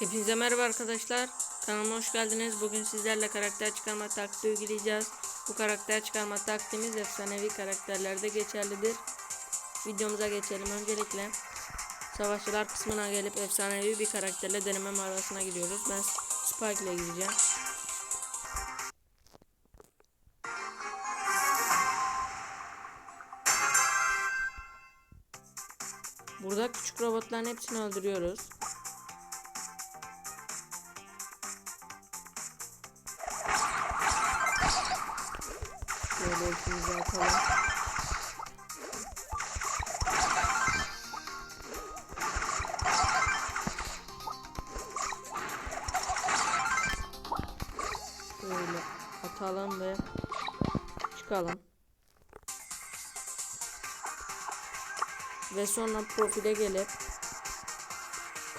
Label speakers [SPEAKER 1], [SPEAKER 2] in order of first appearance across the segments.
[SPEAKER 1] Hepinize merhaba arkadaşlar. Kanalıma hoş geldiniz. Bugün sizlerle karakter çıkarma taktiği uygulayacağız. Bu karakter çıkarma taktiğimiz efsanevi karakterlerde geçerlidir. Videomuza geçelim. Öncelikle savaşçılar kısmına gelip efsanevi bir karakterle deneme mağarasına gidiyoruz. Ben Spike ile gideceğim. Burada küçük robotların hepsini öldürüyoruz. Şöyle ikimizi atalım. Böyle atalım ve çıkalım. Ve sonra profile gelip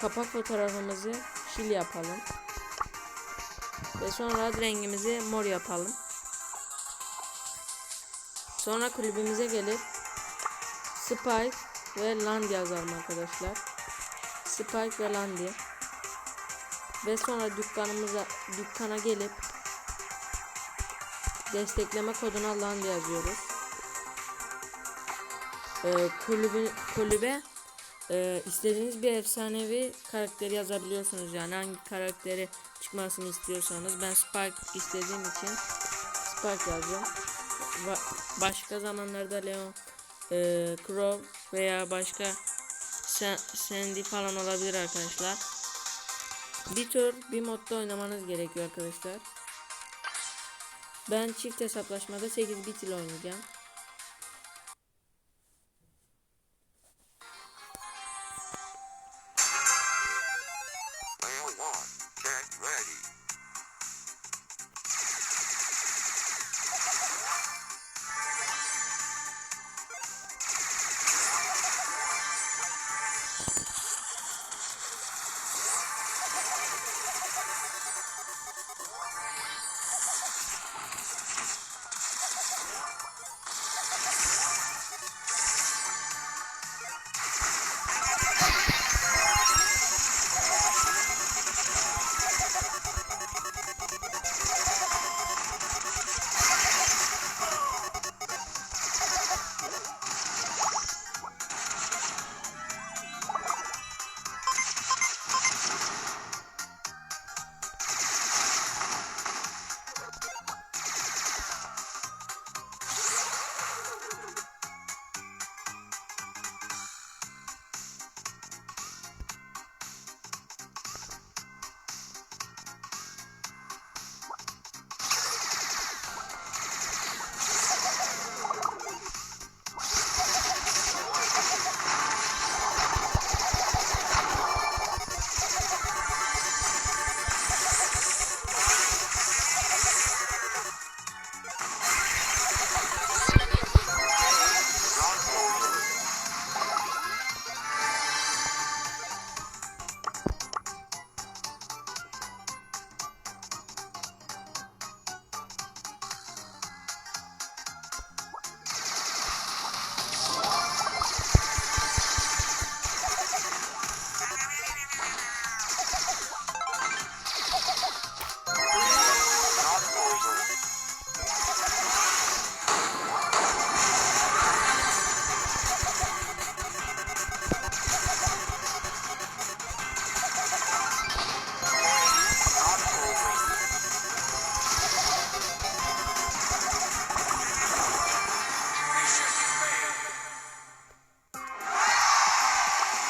[SPEAKER 1] kapak fotoğrafımızı şil yapalım. Ve sonra rengimizi mor yapalım. Sonra kulübümüze gelip Spike ve Land yazalım arkadaşlar. Spike ve Landy. Ve sonra dükkanımıza dükkana gelip destekleme koduna Land yazıyoruz. Ee, kulübü, kulübe e, istediğiniz bir efsanevi karakteri yazabiliyorsunuz yani hangi karakteri çıkmasını istiyorsanız ben Spike istediğim için Spike yazıyorum. Va- başka zamanlarda Leon, e, Crow veya başka Sa- Sandy falan olabilir arkadaşlar. Bir tur bir modda oynamanız gerekiyor arkadaşlar. Ben çift hesaplaşmada 8 bit ile oynayacağım.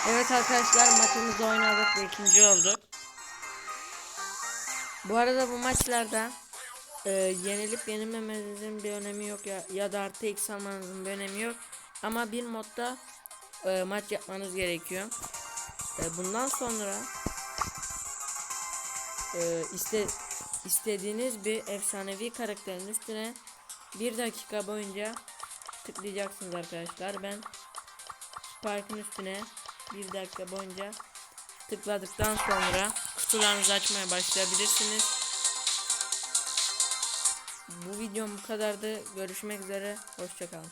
[SPEAKER 1] Evet arkadaşlar maçımızı oynadık ve ikinci olduk. Bu arada bu maçlarda e, yenilip yenilmemenizin bir önemi yok ya, ya da artı X almanızın bir önemi yok. Ama bir modda e, maç yapmanız gerekiyor. E, bundan sonra e, iste, istediğiniz bir efsanevi karakterin üstüne bir dakika boyunca tıklayacaksınız arkadaşlar. Ben Spike'ın üstüne bir dakika boyunca tıkladıktan sonra kutularınızı açmaya başlayabilirsiniz. Bu videom bu kadardı. Görüşmek üzere. Hoşçakalın.